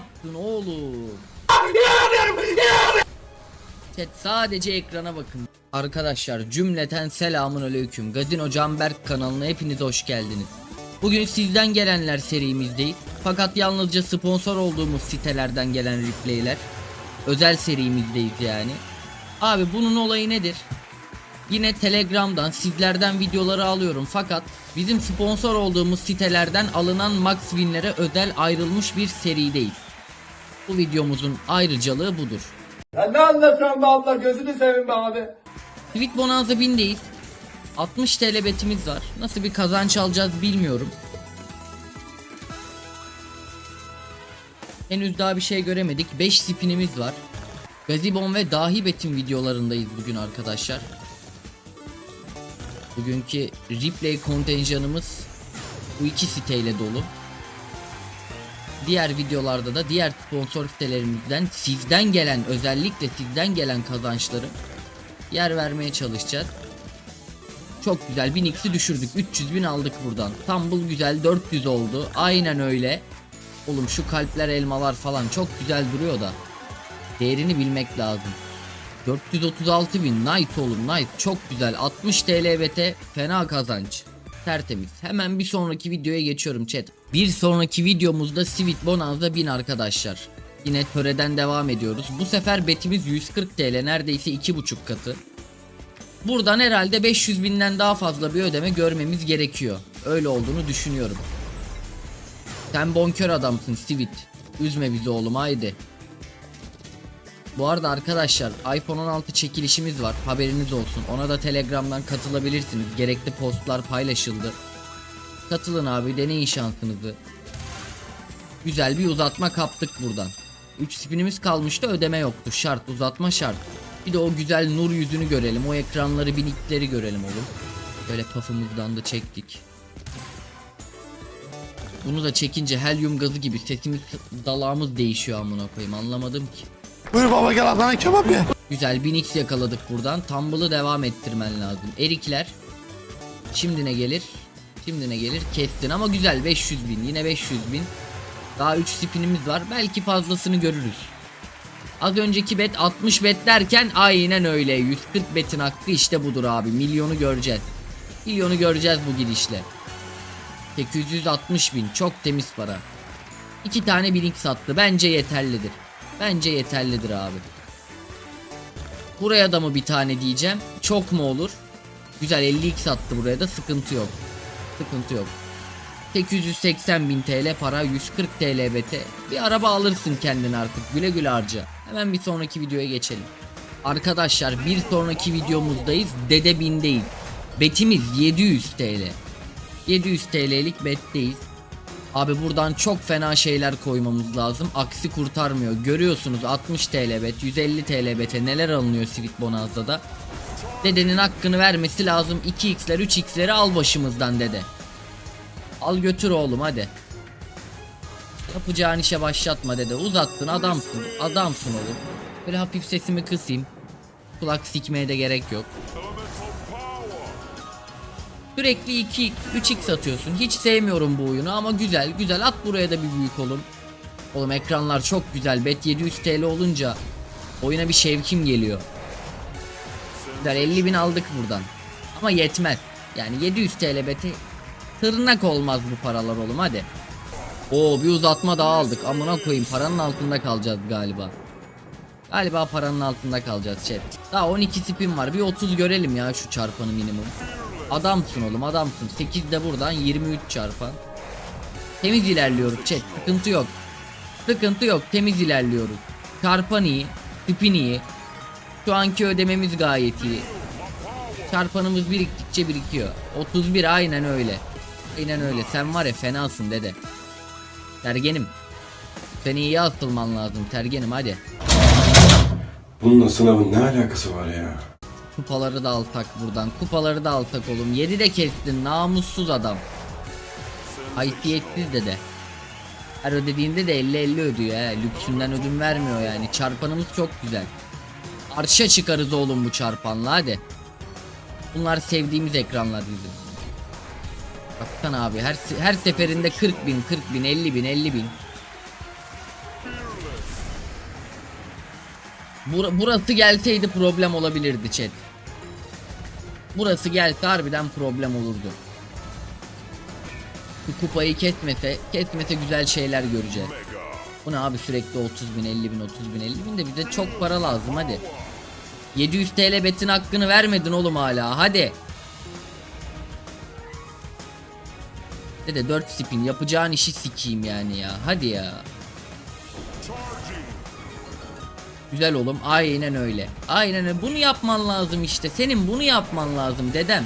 yaptın oğlum? Chat sadece ekrana bakın. Arkadaşlar cümleten selamun aleyküm. Gazino Canberk kanalına hepiniz hoş geldiniz. Bugün sizden gelenler serimizdeyiz. Fakat yalnızca sponsor olduğumuz sitelerden gelen replayler. Özel serimizdeyiz yani. Abi bunun olayı nedir? Yine Telegram'dan sizlerden videoları alıyorum fakat bizim sponsor olduğumuz sitelerden alınan max winlere özel ayrılmış bir serideyiz. Bu videomuzun ayrıcalığı budur. Ya ne anlatıyorsun be abla gözünü seveyim be abi. Tweet Bonanza 1000'deyiz. 60 TL betimiz var. Nasıl bir kazanç alacağız bilmiyorum. Henüz daha bir şey göremedik. 5 spinimiz var. Gazibon ve dahi betim videolarındayız bugün arkadaşlar. Bugünkü replay kontenjanımız bu iki siteyle dolu. Diğer videolarda da diğer sponsor sitelerimizden sizden gelen özellikle sizden gelen kazançları yer vermeye çalışacağız. Çok güzel 1000x'i düşürdük. 300 bin aldık buradan. Tumble güzel 400 oldu. Aynen öyle. Oğlum şu kalpler elmalar falan çok güzel duruyor da. Değerini bilmek lazım. 436 bin Night oğlum Night çok güzel. 60 TL BT fena kazanç. Tertemiz. Hemen bir sonraki videoya geçiyorum chat Bir sonraki videomuzda Sweet Bonanza 1000 arkadaşlar Yine töreden devam ediyoruz Bu sefer betimiz 140 TL neredeyse 2,5 katı Buradan herhalde 500 binden daha fazla bir ödeme görmemiz gerekiyor. Öyle olduğunu düşünüyorum. Sen bonkör adamsın Sivit. Üzme bizi oğlum haydi. Bu arada arkadaşlar iPhone 16 çekilişimiz var haberiniz olsun. Ona da Telegram'dan katılabilirsiniz. Gerekli postlar paylaşıldı. Katılın abi deneyin şansınızı. Güzel bir uzatma kaptık buradan. 3 spinimiz kalmıştı ödeme yoktu. Şart uzatma şart. Bir de o güzel nur yüzünü görelim. O ekranları binikleri görelim oğlum. Böyle pafımızdan da çektik. Bunu da çekince helyum gazı gibi sesimiz dalağımız değişiyor amına koyayım anlamadım ki. Buyur baba gel Adana kebap ye. Güzel 1000x yakaladık buradan. Tumble'ı devam ettirmen lazım. Erikler. Şimdi ne gelir? Şimdi gelir? Kestin ama güzel 500 bin. Yine 500 bin. Daha 3 spinimiz var. Belki fazlasını görürüz. Az önceki bet 60 bet derken aynen öyle. 140 betin hakkı işte budur abi. Milyonu göreceğiz. Milyonu göreceğiz bu gidişle. 860 bin. Çok temiz para. İki tane binik sattı. Bence yeterlidir. Bence yeterlidir abi. Buraya da mı bir tane diyeceğim? Çok mu olur? Güzel 50x attı buraya da sıkıntı yok. Sıkıntı yok. 880 bin TL para 140 TL bete. Bir araba alırsın kendin artık güle güle harca. Hemen bir sonraki videoya geçelim. Arkadaşlar bir sonraki videomuzdayız. Dede bindeyiz. Betimiz 700 TL. 700 TL'lik betteyiz. Abi buradan çok fena şeyler koymamız lazım. Aksi kurtarmıyor. Görüyorsunuz 60 TL bet, 150 TL bete neler alınıyor Sweet Bonanza'da. Dedenin hakkını vermesi lazım. 2x'ler 3x'leri al başımızdan dede. Al götür oğlum hadi. Yapacağın işe başlatma dede. Uzattın adamsın. Adamsın oğlum. Böyle hafif sesimi kısayım. Kulak sikmeye de gerek yok. Sürekli 2x 3x atıyorsun. Hiç sevmiyorum bu oyunu ama güzel güzel at buraya da bir büyük oğlum. Oğlum ekranlar çok güzel. Bet 700 TL olunca oyuna bir şevkim geliyor. Güzel 50 bin aldık buradan. Ama yetmez. Yani 700 TL beti tırnak olmaz bu paralar oğlum hadi. Oo bir uzatma daha aldık. Amına koyayım paranın altında kalacağız galiba. Galiba paranın altında kalacağız chat. Daha 12 spin var. Bir 30 görelim ya şu çarpanı minimum. Adamsın oğlum adamsın. 8 de buradan 23 çarpan. Temiz ilerliyoruz chat. Sıkıntı yok. Sıkıntı yok. Temiz ilerliyoruz. Çarpan iyi. Spin iyi. Şu anki ödememiz gayet iyi. Çarpanımız biriktikçe birikiyor. 31 aynen öyle. Aynen öyle. Sen var ya fenasın dede. Tergenim. Seni iyi atılman lazım tergenim hadi. Bununla sınavın ne alakası var ya? Kupaları da alsak buradan. Kupaları da alsak oğlum. 7 de kestin namussuz adam. Haysiyetsiz dede. Her ödediğinde de 50-50 ödüyor he. Lüksünden ödün vermiyor yani. Çarpanımız çok güzel. Arşa çıkarız oğlum bu çarpanla hadi. Bunlar sevdiğimiz ekranlar bizim. Baksana abi her, her seferinde 40 bin 40 bin 50 bin 50 bin. Bur- burası gelseydi problem olabilirdi chat. Burası gelse harbiden problem olurdu. Bu kupayı kesmese, kesmese güzel şeyler göreceğiz. Bu ne abi sürekli 30 bin, 50 bin, 30 bin, 50 bin de bize çok para lazım hadi. 700 TL betin hakkını vermedin oğlum hala hadi. Dede 4 spin yapacağın işi sikeyim yani ya hadi ya. Güzel oğlum aynen öyle. Aynen öyle bunu yapman lazım işte senin bunu yapman lazım dedem.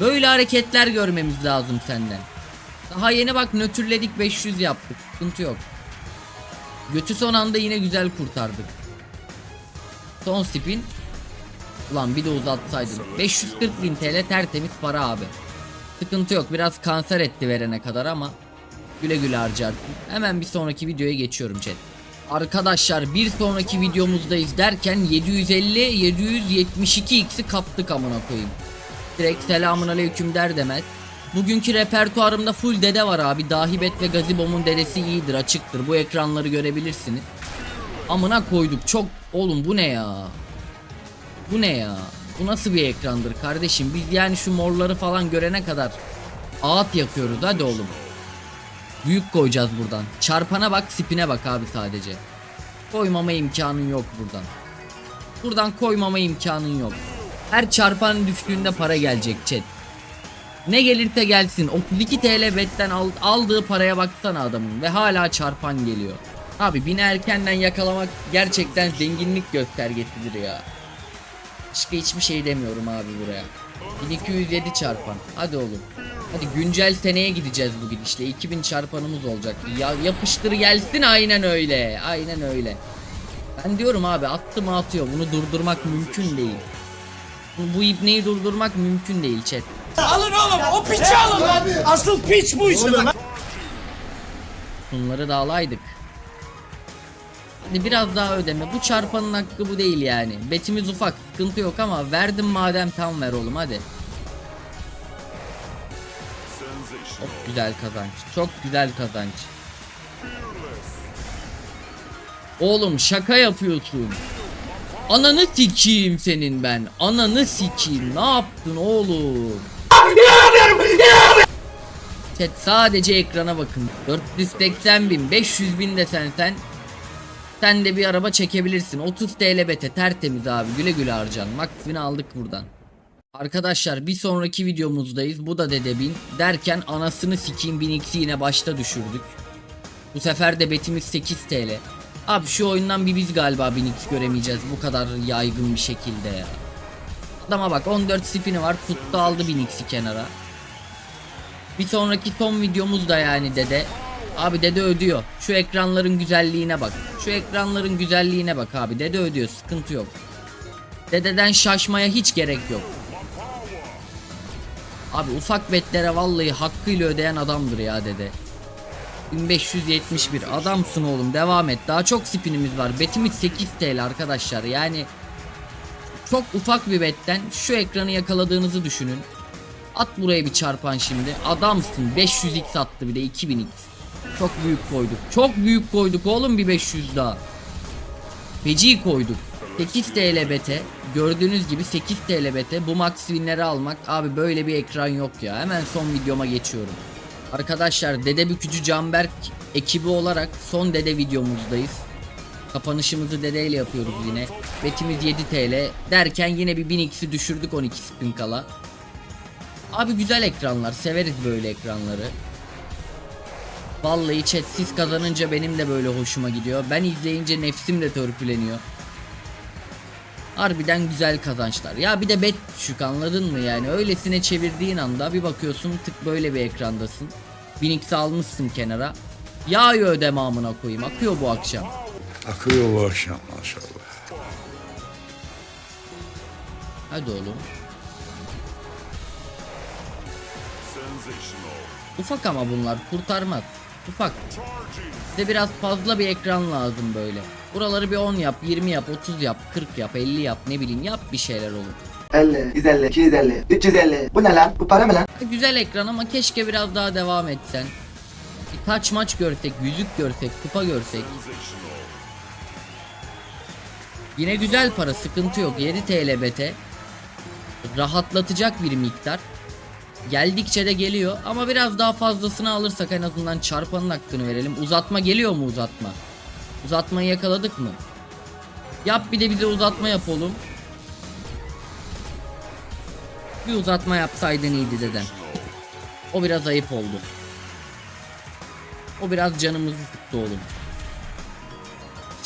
Böyle hareketler görmemiz lazım senden. Daha yeni bak nötrledik 500 yaptık sıkıntı yok. Götü son anda yine güzel kurtardık. Son spin. Ulan bir de uzatsaydım. 540 bin TL tertemiz para abi. Sıkıntı yok biraz kanser etti verene kadar ama güle güle harcarsın. Hemen bir sonraki videoya geçiyorum chat. Arkadaşlar bir sonraki videomuzdayız derken 750 772 x'i kaptık amına koyayım. Direkt selamun aleyküm der demez. Bugünkü repertuarımda full dede var abi. Dahibet ve Gazibom'un dedesi iyidir açıktır. Bu ekranları görebilirsiniz. Amına koyduk çok oğlum bu ne ya? Bu ne ya? Bu nasıl bir ekrandır kardeşim? Biz yani şu morları falan görene kadar ağıt yakıyoruz hadi oğlum. Büyük koyacağız buradan. Çarpana bak, spine bak abi sadece. Koymama imkanın yok buradan. Buradan koymama imkanın yok. Her çarpan düştüğünde para gelecek chat. Ne gelirse gelsin 32 TL betten al- aldığı paraya baksana adamın ve hala çarpan geliyor. Abi bini erkenden yakalamak gerçekten zenginlik göstergesidir ya. Başka hiçbir şey demiyorum abi buraya. 1207 çarpan. Hadi oğlum. Hadi güncel seneye gideceğiz bu gidişle. 2000 çarpanımız olacak. Ya yapıştır gelsin aynen öyle. Aynen öyle. Ben diyorum abi attı mı atıyor. Bunu durdurmak mümkün değil. Bu, bu ibneyi durdurmak mümkün değil chat. Alın oğlum o piçi alın lan. Asıl piç bu işte lan. Bunları da alaydık. Hadi biraz daha ödeme. Bu çarpanın hakkı bu değil yani. Betimiz ufak. Sıkıntı yok ama verdim madem tam ver oğlum hadi. Çok güzel kazanç. Çok güzel kazanç. Oğlum şaka yapıyorsun. Ananı sikeyim senin ben. Ananı sikeyim. Ne yaptın oğlum? Chat sadece ekrana bakın. 480 bin, 500 bin desen sen sen de bir araba çekebilirsin. 30 TL bete tertemiz abi. Güle güle harcan. Maksimini aldık buradan. Arkadaşlar bir sonraki videomuzdayız. Bu da dede bin. Derken anasını sikeyim 1000x'i yine başta düşürdük. Bu sefer de betimiz 8 TL. Abi şu oyundan bir biz galiba 1000x göremeyeceğiz bu kadar yaygın bir şekilde ya. Adama bak 14 spini var tuttu aldı 1000x'i kenara. Bir sonraki son videomuz da yani dede. Abi dede ödüyor. Şu ekranların güzelliğine bak. Şu ekranların güzelliğine bak abi. Dede ödüyor. Sıkıntı yok. Dededen şaşmaya hiç gerek yok. Abi ufak betlere vallahi hakkıyla ödeyen adamdır ya dede. 1571 adamsın oğlum devam et. Daha çok spinimiz var. Betimiz 8 TL arkadaşlar. Yani çok ufak bir betten şu ekranı yakaladığınızı düşünün. At buraya bir çarpan şimdi. Adamsın. 500x attı bir de 2000x. Çok büyük koyduk. Çok büyük koyduk oğlum bir 500 daha. Feci koyduk. 8 TL bete. Gördüğünüz gibi 8 TL bete. Bu max winleri almak. Abi böyle bir ekran yok ya. Hemen son videoma geçiyorum. Arkadaşlar Dede Bükücü Canberk ekibi olarak son Dede videomuzdayız. Kapanışımızı Dede ile yapıyoruz yine. Betimiz 7 TL. Derken yine bir 1000x'i düşürdük 12 spin kala. Abi güzel ekranlar. Severiz böyle ekranları. Vallahi chat siz kazanınca benim de böyle hoşuma gidiyor. Ben izleyince nefsim de törpüleniyor. Harbiden güzel kazançlar. Ya bir de bet düşük anladın mı yani? Öylesine çevirdiğin anda bir bakıyorsun tık böyle bir ekrandasın. 1000x almışsın kenara. Yağıyor ödeme amına koyayım. Akıyor bu akşam. Akıyor bu akşam maşallah. Hadi oğlum. Ufak ama bunlar kurtarmaz. Ufak. Size biraz fazla bir ekran lazım böyle. Buraları bir 10 yap, 20 yap, 30 yap, 40 yap, 50 yap ne bileyim yap bir şeyler olur. 50, 150, 250, 350. Bu ne lan? Bu para mı lan? Güzel ekran ama keşke biraz daha devam etsen. Bir taç maç görsek, yüzük görsek, kupa görsek. Yine güzel para sıkıntı yok 7 TL bete. Rahatlatacak bir miktar. Geldikçe de geliyor ama biraz daha fazlasını alırsak en azından çarpanın hakkını verelim. Uzatma geliyor mu uzatma? Uzatmayı yakaladık mı? Yap bir de bize uzatma yap oğlum. Bir uzatma yapsaydın iyiydi dedem. O biraz ayıp oldu. O biraz canımızı sıktı oğlum.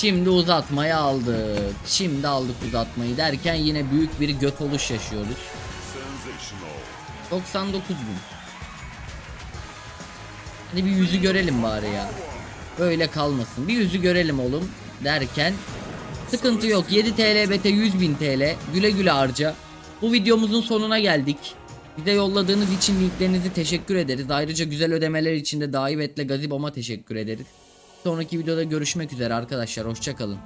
Şimdi uzatmayı aldık. Şimdi aldık uzatmayı derken yine büyük bir göt oluş yaşıyoruz. 99 bin. Hadi bir yüzü görelim bari ya. Böyle kalmasın. Bir yüzü görelim oğlum derken sıkıntı yok. 7 TL bete 100 bin TL. Güle güle harca. Bu videomuzun sonuna geldik. Bize yolladığınız için linklerinizi teşekkür ederiz. Ayrıca güzel ödemeler için de Dahibetle Gazibom'a teşekkür ederiz. Sonraki videoda görüşmek üzere arkadaşlar. Hoşçakalın.